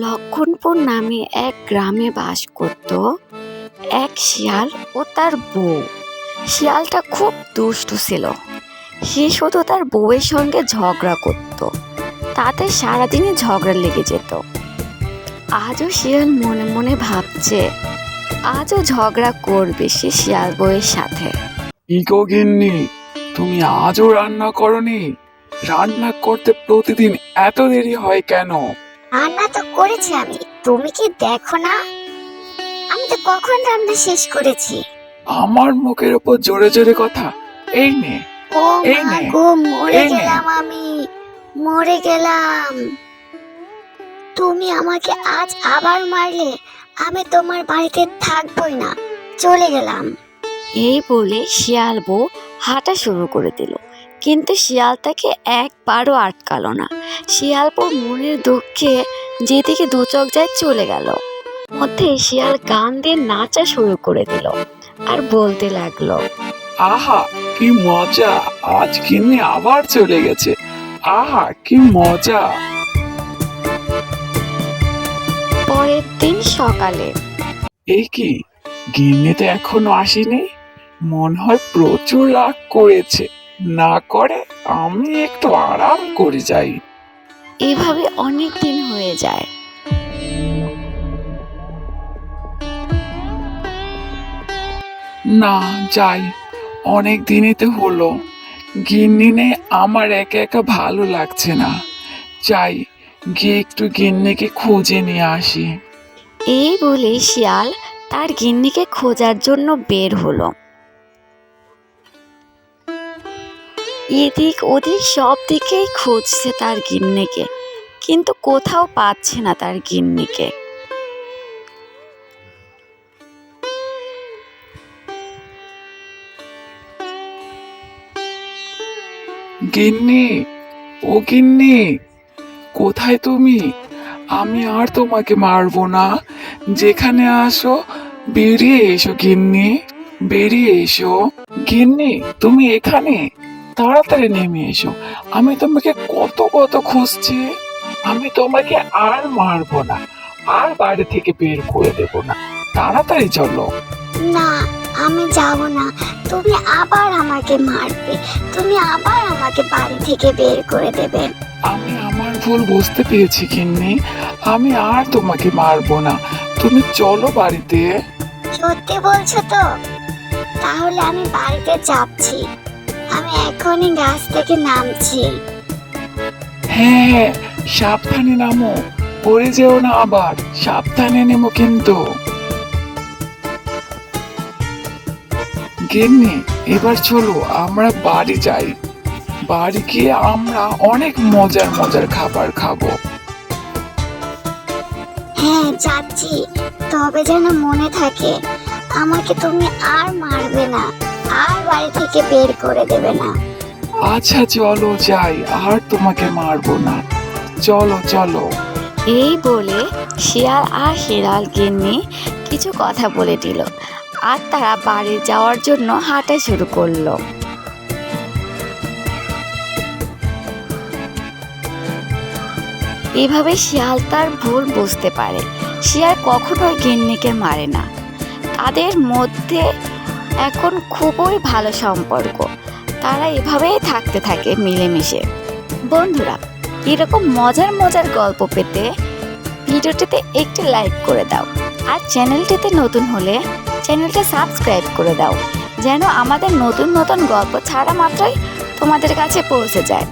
লক্ষণপুর নামে এক গ্রামে বাস করত এক শিয়াল ও তার বউ। শিয়ালটা খুব দুষ্টু ছিল। সে শুধু তার বউয়ের সঙ্গে ঝগড়া করত। তাতে সারাদিনই ঝগড়া লেগে যেত। আজও শিয়াল মনে মনে ভাবছে, আজও ঝগড়া করবে সে শিয়াল বউয়ের সাথে। তুমি আজও রান্না করনি? রান্না করতে প্রতিদিন এত দেরি হয় কেন? রান্না তো করেছি আমি। তুমি কি দেখো না? আমি তো কখন রান্না শেষ করেছি? আমার মুখের উপর জোরে জোরে কথা। এই নে ও এই মা নে, গো মরে এই নে। গেলাম আমি। মরে গেলাম। তুমি আমাকে আজ আবার মারলে আমি তোমার বাড়িতে থাকবই না। চলে গেলাম। এই বলে শিয়াল বউ হাঁটা শুরু করে দিল। কিন্তু শিয়াল তাকে একবারও আটকালো না। শিয়াল বউ মনের দুঃখে যেদিকে দু চোখ যায় চলে গেল। মধ্যে শিয়াল গান দিয়ে নাচা শুরু করে দিল আর বলতে লাগল আহা কি মজা! আজ গিন্নি আবার চলে গেছে। আহা কি মজা! পরের দিন সকালে এই কি গিন্নি তো এখনও আসেনি? মনে হয় প্রচুর রাগ করেছে। না করে আমি একটু আরাম করে যাই। এভাবে অনেক দিন হয়ে যায়। না যাই। অনেক দিনই তো হলো। গিন্নি নেই আমার একা একা ভালো লাগছে না। যাই গিয়ে একটু গিন্নিকে খুঁজে নিয়ে আসি। এই বলে শিয়াল তার গিন্নিকে খোঁজার জন্য বের হলো। এদিক ওদিক সব দিকেই খুঁজছে তার গিন্নিকে, কিন্তু কোথাও পাচ্ছে না তার গিন্নিকে। গিন্নি, ও গিন্নি, কোথায় তুমি? আমি আর তোমাকে মারবো না। যেখানে আসো, বেরিয়ে এসো গিন্নি, বেরিয়ে এসো। গিন্নি, তুমি এখানে? তাড়াতাড়ি নেমে এসো। আমি তোমাকে কত কত খুঁজছি। আমি তোমাকে আর মারবো না আর বাড়ি থেকে বের করে দেব না। তাড়াতাড়ি চলো। না আমি যাব না। তুমি আবার আমাকে মারবে। তুমি আবার আমাকে বাড়ি থেকে বের করে দেবে। আমি আমার ভুল বুঝতে পেরেছি গিন্নি। আমি আর তোমাকে মারবো না। তুমি চলো বাড়িতে। সত্যি বলছো তো? তাহলে আমি বাড়িতে যাচ্ছি। আমি এখনই গাছ থেকে নামছি। হ্যাঁ সাবধানে নামো। পড়ে যেও না আবার সাবধানে নেমো কিন্তু। গিন্নি এবার চলো আমরা বাড়ি যাই। বাড়ি গিয়ে আমরা অনেক মজার মজার খাবার খাব। হ্যাঁ যাচ্ছি। তবে যেন মনে থাকে আমাকে তুমি আর মারবে না। আর বাড়ি থেকে বের করে দেবে না। আচ্ছা চলো যাই আর তোমাকে মারবো না। চলো চলো। এই বলে শিয়াল আর শিয়াল গিন্নি কিছু কথা বলে দিল। আর তারা বাড়ি যাওয়ার জন্য হাঁটা শুরু করল। এভাবে শিয়াল তার ভুল বুঝতে পারে। শিয়াল কখনোই গিন্নিকে মারে না। তাদের মধ্যে এখন খুবই ভালো সম্পর্ক। তারা এভাবেই থাকতে থাকে মিলেমিশে। বন্ধুরা, এরকম মজার মজার গল্প পেতে ভিডিওটিতে একটি লাইক করে দাও। আর চ্যানেলটিতে নতুন হলে চ্যানেলটা সাবস্ক্রাইব করে দাও। যেন আমাদের নতুন নতুন গল্প ছাড়া মাত্রই তোমাদের কাছে পৌঁছে যায়।